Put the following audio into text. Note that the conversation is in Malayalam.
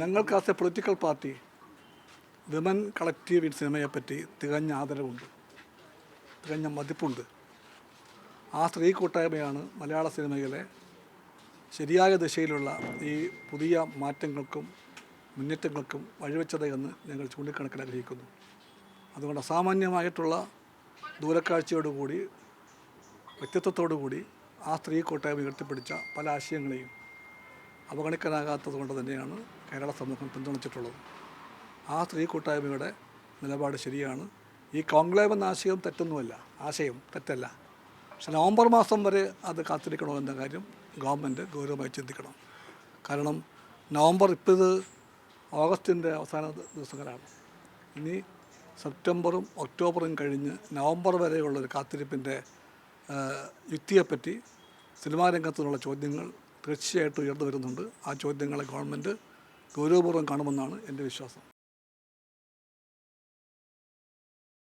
ഞങ്ങൾക്ക് as a political party women collective in സിനിമയെപ്പറ്റി തികഞ്ഞ ആദരവുണ്ട്. തികഞ്ഞ മതിപ്പുണ്ട്. ആ സ്ത്രീ കൂട്ടായ്മയാണ് മലയാള സിനിമയിലെ ശരിയായ ദിശയിലുള്ള ഈ പുതിയ മാറ്റങ്ങൾക്കും മുന്നേറ്റങ്ങൾക്കും വഴിവെച്ചത് എന്ന് ഞങ്ങൾ ചൂണ്ടിക്കണക്കിൽ ആഗ്രഹിക്കുന്നു. അതുകൊണ്ട് അസാമാന്യമായിട്ടുള്ള ദൂരക്കാഴ്ചയോടുകൂടി വ്യക്തിത്വത്തോടുകൂടി ആ സ്ത്രീ കൂട്ടായ്മ ഉയർത്തിപ്പിടിച്ച പല ആശയങ്ങളെയും അവഗണിക്കാനാകാത്തത് കൊണ്ട് തന്നെയാണ് കേരള സമൂഹം പിന്തുണച്ചിട്ടുള്ളത്. ആ സ്ത്രീ കൂട്ടായ്മയുടെ നിലപാട് ശരിയാണ്. ഈ കോൺക്ലേവ് എന്ന ആശയം തെറ്റൊന്നുമല്ല ആശയം തെറ്റല്ല. പക്ഷെ നവംബർ മാസം വരെ അത് കാത്തിരിക്കണോ എന്ന കാര്യം ഗവൺമെന്റ് ഗൗരവമായി ചിന്തിക്കണം. കാരണം നവംബർ ഇപ്പോൾ ഇത് ഓഗസ്റ്റിന്റെ അവസാന ദിവസങ്ങളാണ്. ഇനി സെപ്റ്റംബറും ഒക്ടോബറും കഴിഞ്ഞ് നവംബർ വരെയുള്ളൊരു കാത്തിരിപ്പിന്റെ യുക്തിയെപ്പറ്റി സിനിമാ രംഗത്തുനിന്നുള്ള ചോദ്യങ്ങൾ തീർച്ചയായിട്ടും ഉയർന്നു വരുന്നുണ്ട്. ആ ചോദ്യങ്ങളെ ഗവൺമെന്റ് ഗൗരവപൂർവം കാണുമെന്നാണ് എന്റെ വിശ്വാസം.